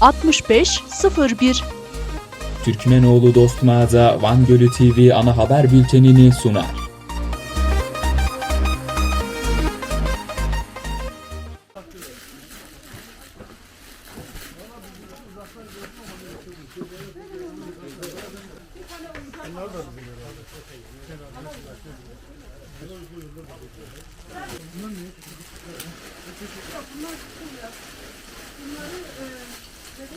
65 01 Türkmenoğlu Dost Mağaza Van Gölü TV ana haber bültenini sunar.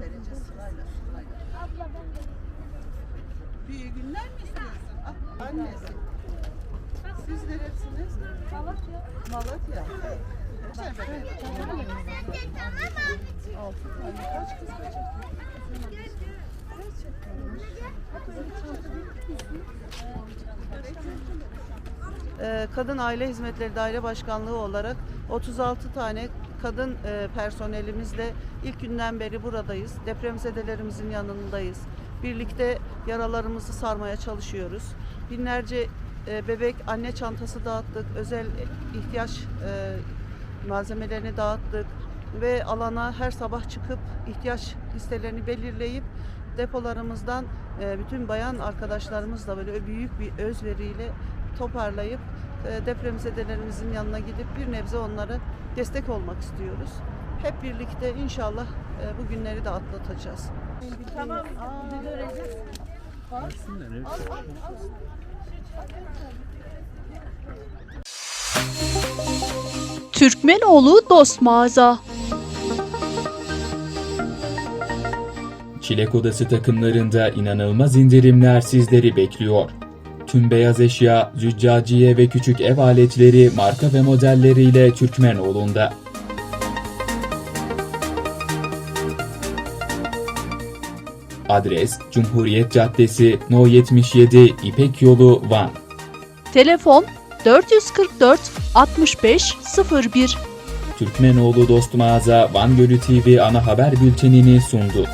vereceğiz sırayla. sırayla. Bir günler mi istiyorsun? Ah, annesi. Siz neresiniz? Malatya. Malatya. Kaç kız kaç? Ee, Kadın Aile Hizmetleri Daire Başkanlığı olarak 36 tane kadın e, personelimizle ilk günden beri buradayız. Depremzedelerimizin yanındayız. Birlikte yaralarımızı sarmaya çalışıyoruz. Binlerce e, bebek anne çantası dağıttık. Özel ihtiyaç e, malzemelerini dağıttık ve alana her sabah çıkıp ihtiyaç listelerini belirleyip depolarımızdan e, bütün bayan arkadaşlarımızla böyle büyük bir özveriyle toparlayıp depremzedelerimizin yanına gidip bir nebze onlara destek olmak istiyoruz. Hep birlikte inşallah e, bu günleri de atlatacağız. Türkmenoğlu Dost Mağaza Çilek Odası takımlarında inanılmaz indirimler sizleri bekliyor. Tüm beyaz eşya, züccaciye ve küçük ev aletleri marka ve modelleriyle Türkmenoğlu'nda. Adres Cumhuriyet Caddesi No 77 İpek Yolu Van. Telefon 444 65 01 Türkmenoğlu Dost Mağaza Van Gölü TV ana haber bültenini sundu.